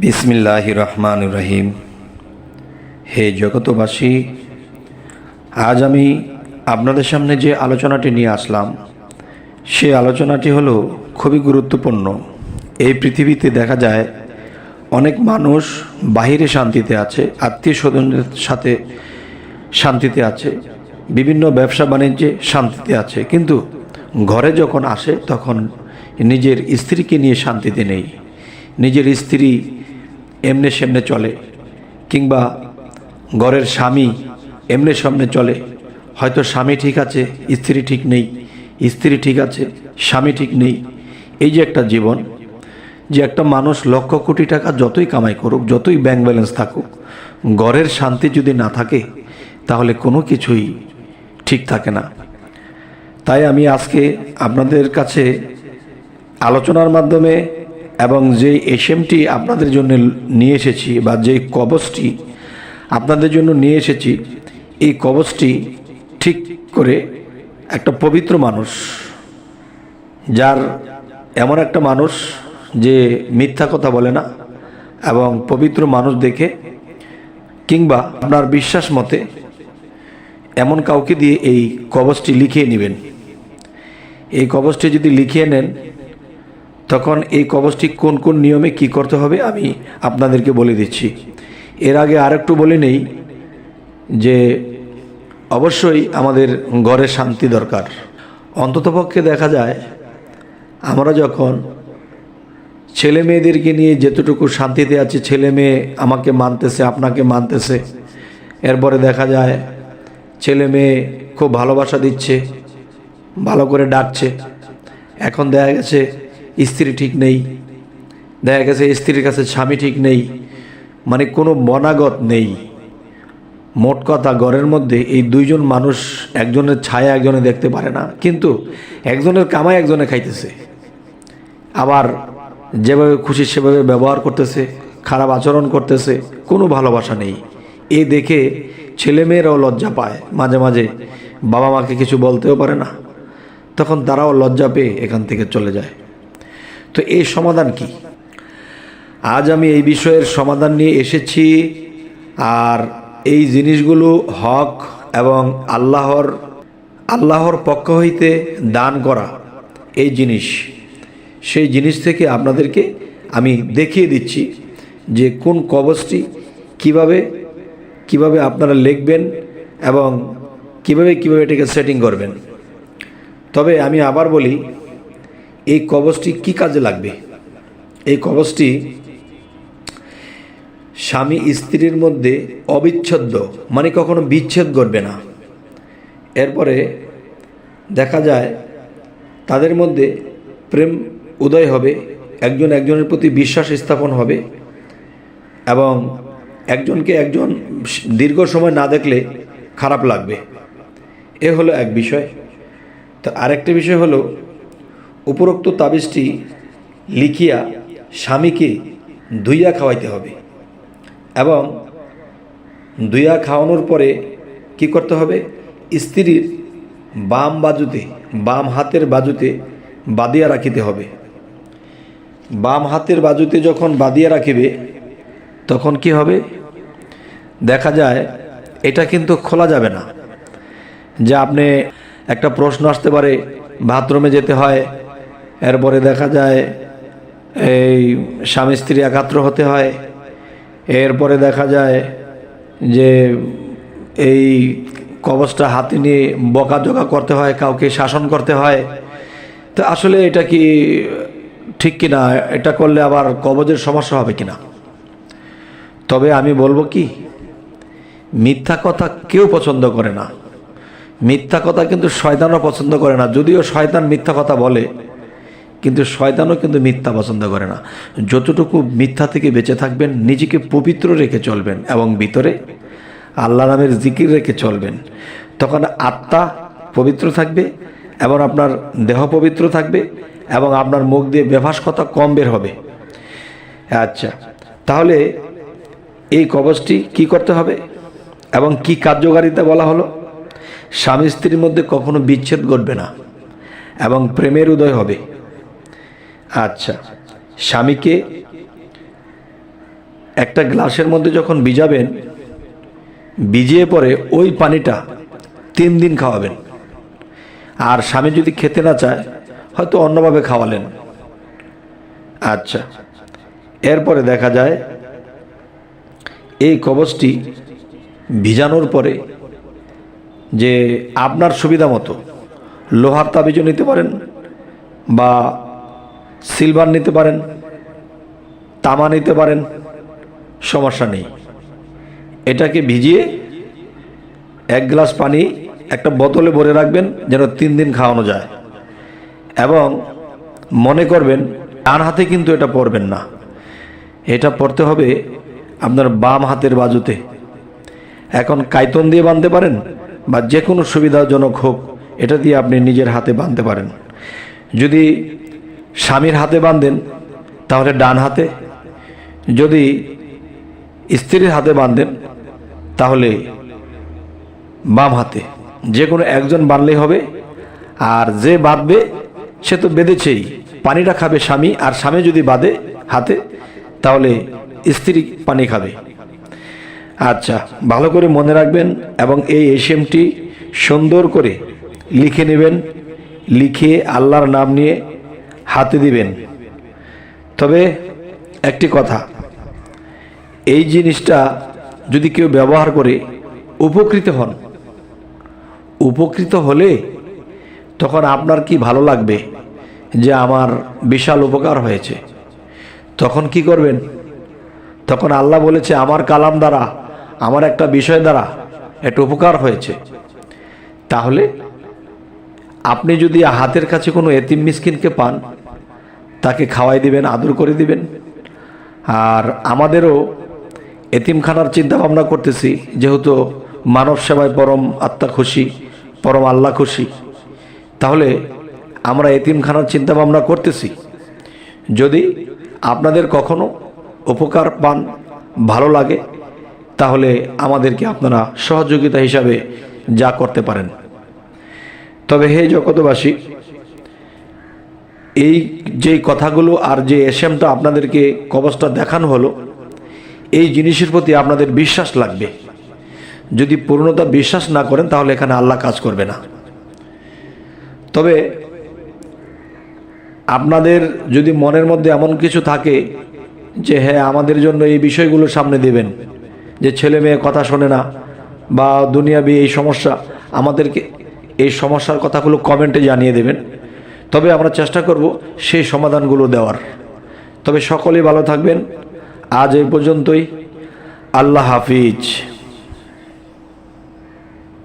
বিসমিল্লাহ রহমান রহিম হে জগতবাসী আজ আমি আপনাদের সামনে যে আলোচনাটি নিয়ে আসলাম, সে আলোচনাটি হলো খুবই গুরুত্বপূর্ণ। এই পৃথিবীতে দেখা যায় অনেক মানুষ বাহিরে শান্তিতে আছে আত্মীয় স্বজনের সাথে শান্তিতে আছে, বিভিন্ন ব্যবসা বাণিজ্যে শান্তিতে আছে। কিন্তু ঘরে যখন আসে, তখন নিজের স্ত্রীকে নিয়ে শান্তিতে নেই। নিজের স্ত্রী এমনে সেমনে চলে। কিংবা ঘরের স্বামী এমনে সামনে চলে। হয়তো স্বামী ঠিক আছে, স্ত্রী ঠিক নেই, স্ত্রী ঠিক আছে, স্বামী ঠিক নেই। এই যে একটা জীবন, যে একটা মানুষ লক্ষ কোটি টাকা যতই কামাই করুক, যতই ব্যাংক ব্যালেন্স থাকুক ঘরের শান্তি যদি না থাকে, তাহলে কোনো কিছুই ঠিক থাকে না। তাই আমি আজকে আপনাদের কাছে আলোচনার মাধ্যমে এবং যে এসএমটি আপনাদের জন্য নিয়ে এসেছি বা যে কবচটি আপনাদের জন্য নিয়ে এসেছি, এই কবচটি ঠিক করে একটা পবিত্র মানুষ, যার এমন একটা মানুষ যে মিথ্যা কথা বলে না এবং পবিত্র মানুষ দেখে, কিংবা আপনার বিশ্বাস মতে এমন কাউকে দিয়ে এই কবচটি লিখিয়ে নেবেন। এই কবচটি যদি লিখিয়ে নেন তখন এই কবচটি কোন কোন নিয়মে কি করতে হবে আমি আপনাদেরকে বলে দিচ্ছি। এর আগে আরেকটু বলে নেই যে অবশ্যই আমাদের ঘরে শান্তি দরকার। অন্ততপক্ষে দেখা যায় আমরা যখন ছেলে মেয়েদেরকে নিয়ে যেতটুকু শান্তিতে আছে, ছেলে মেয়ে আমাকে মানতেছে, আপনাকে মানতেছে, এরপরে দেখা যায় ছেলে মেয়ে খুব ভালোবাসা দিচ্ছে, ভালো করে ডাকছে। এখন দেখা গেছে স্ত্রী ঠিক নেই। দেখা গেছে স্ত্রীর কাছে স্বামী ঠিক নেই। মানে কোনো বনাগত নেই। মোট কথা ঘরের মধ্যে এই দুইজন মানুষ একজনের ছায়া একজনে দেখতে পারে না। কিন্তু একজনের কামাই একজনে খাইতেছে। আবার যেভাবে খুশি সেভাবে ব্যবহার করতেছে, খারাপ আচরণ করতেছে, কোনো ভালোবাসা নেই। এ দেখে ছেলেমেয়েরাও লজ্জা পায়। মাঝে মাঝে বাবা মাকে কিছু বলতেও পারে না। তখন তারাও লজ্জা পেয়ে এখান থেকে চলে যায়। তো এই সমাধান কি? আজ আমি এই বিষয়ের সমাধান নিয়ে এসেছি, আর এই জিনিসগুলো হক এবং আল্লাহর আল্লাহর পক্ষ হইতে দান করা এই জিনিস। সেই জিনিস থেকে আপনাদেরকে আমি দেখিয়ে দিচ্ছি যে কোন কবচটি কীভাবে কীভাবে আপনারা লিখবেন এবং কীভাবে কীভাবে এটাকে সেটিং করবেন। তবে আমি আবার বলি এই কবচটি কি কাজে লাগবে? এই কবচটি স্বামী স্ত্রীর মধ্যে অবিচ্ছেদ্য মানে কখনো বিচ্ছেদ করবে না। এরপরে দেখা যায় তাদের মধ্যে প্রেম উদয় হবে, একজন একজনের প্রতি বিশ্বাস স্থাপন হবে এবং একজনকে একজন দীর্ঘ সময় না দেখলে খারাপ লাগবে। এ হলো এক বিষয়। তো আরেকটা বিষয় হলো উপরোক্ত তাবিজটি লিখিয়া স্বামীকে ধুইয়া খাওয়াইতে হবে এবং দুইয়া খাওয়ানোর পরে কি করতে হবে? স্ত্রীর বাম বাজুতে, বাম হাতের বাজুতে বাদিয়া রাখিতে হবে। বাম হাতের বাজুতে যখন বাদিয়া রাখিবে, তখন কি হবে? দেখা যায় এটা কিন্তু খোলা যাবে না। যে আপনি একটা প্রশ্ন আসতে পারে, বাথরুমে যেতে হয় এরপরে দেখা যায় এই স্বামী স্ত্রী একাত্র হতে হয়। এরপরে দেখা যায় যে এই কবচটা হাতে নিয়ে বকাজোকা করতে হয়, কাউকে শাসন করতে হয়। তো আসলে এটা কি ঠিক কিনা? এটা করলে আবার কবজের সমস্যা হবে কিনা? তবে আমি বলব কি, মিথ্যা কথা কেউ পছন্দ করে না। মিথ্যা কথা কিন্তু শয়তানও পছন্দ করে না। যদিও শয়তান মিথ্যা কথা বলে কিন্তু শয়তানও কিন্তু মিথ্যা পছন্দ করে না। যতটুকু মিথ্যা থেকে বেঁচে থাকবেন, নিজেকে পবিত্র রেখে চলবেন এবং ভিতরে আল্লাহ নামের জিকির রেখে চলবেন। তখন আত্মা পবিত্র থাকবে এবং আপনার দেহ পবিত্র থাকবে এবং আপনার মুখ দিয়ে বেভাস কথা কম বের হবে। আচ্ছা তাহলে এই কবচটি কি করতে হবে এবং কি কার্যকারিতা বলা হলো? স্বামী স্ত্রীর মধ্যে কখনো বিচ্ছেদ ঘটবে না এবং প্রেমের উদয় হবে। আচ্ছা। স্বামীকে একটা গ্লাসের মধ্যে যখন ভিজাবেন, ভিজিয়ে পরে ওই পানিটা তিন দিন খাওয়াবেন। আর স্বামী যদি খেতে না চায়, হয়তো অন্যভাবে খাওয়ালেন। আচ্ছা। এরপরে দেখা যায়, এই কবচটি ভিজানোর পরে যে আপনার সুবিধা মতো লোহার তাবিজও নিতে পারেন বা সিলভার নিতে পারেন, তামা নিতে পারেন, সমস্যা নেই। এটাকে ভিজিয়ে এক গ্লাস পানি একটা বোতলে ভরে রাখবেন যেন তিন দিন খাওয়ানো যায়। এবং মনে করবেন, ডান হাতে কিন্তু এটা পরবেন না। এটা পড়তে হবে আপনার বাম হাতের বাজুতে। এখন কাইতন দিয়ে বাঁধতে পারেন বা যে কোনো সুবিধাজনক হোক, এটা দিয়ে আপনি নিজের হাতে বাঁধতে পারেন। যদি স্বামীর হাতে বাঁধেন, তাহলে ডান হাতে। যদি স্ত্রীর হাতে বাঁধেন, তাহলে বাম হাতে। যে কোনো একজন বাঁধলেই হবে, আর যে বাঁধবে, সে তো বেঁধেছেই। পানিটা খাবে স্বামী, আর স্বামী যদি বাঁধে হাতে, তাহলে স্ত্রী পানি খাবে। আচ্ছা ভালো করে মনে রাখবেন, এবং এই এসএমটি সুন্দর করে লিখে নেবেন, লিখে আল্লাহর নাম নিয়ে হাতে দিবেন। তবে একটি কথা, এই জিনিসটা যদি কেউ ব্যবহার করে, উপকৃত হন। উপকৃত হলে তখন আপনার কি ভালো লাগবে যে আমার বিশাল উপকার হয়েছে? তখন কি করবেন? তখন আল্লাহ বলেছে, আমার কালাম দ্বারা, আমার একটা বিষয় দ্বারা একটা উপকার হয়েছে। তাহলে আপনি যদি হাতের কাছে কোনো এতিম মিসকিনকে পান তাকে খাওয়াই দিবেন, আদর করে দিবেন। আর আমাদেরও এতিমখানার চিন্তা ভাবনা করতেছি, যেহেতু মানব সেবায় পরম আত্মা খুশি, পরম আল্লাহ খুশি। তাহলে আমরা এতিমখানার চিন্তা ভাবনা করতেছি। যদি আপনাদের কখনো উপকার পান, ভালো লাগে, তাহলে আমাদেরকে আপনারা সহযোগিতা হিসাবে যা করতে পারেন। তবে হে জগতবাসী এই যে কথাগুলো আর যে এসএমটা আপনাদেরকে কবচটা দেখানো হলো, এই জিনিসের প্রতি আপনাদের বিশ্বাস লাগবে। যদি পূর্ণতা বিশ্বাস না করেন, তাহলে এখানে আল্লাহ কাজ করবে না। তবে আপনাদের যদি মনের মধ্যে এমন কিছু থাকে যে হ্যাঁ আমাদের জন্য এই বিষয়গুলো সামনে দেবেন, যে ছেলে মেয়ে কথা শোনে না বা দুনিয়াবি এই সমস্যা, আমাদেরকে এই সমস্যার কথাগুলো কমেন্টে জানিয়ে দেবেন। তবে আমরা চেষ্টা করব সেই সমাধানগুলো দেওয়ার। তবে সকলেই ভালো থাকবেন। আজ এই পর্যন্তই। আল্লাহ হাফিজ।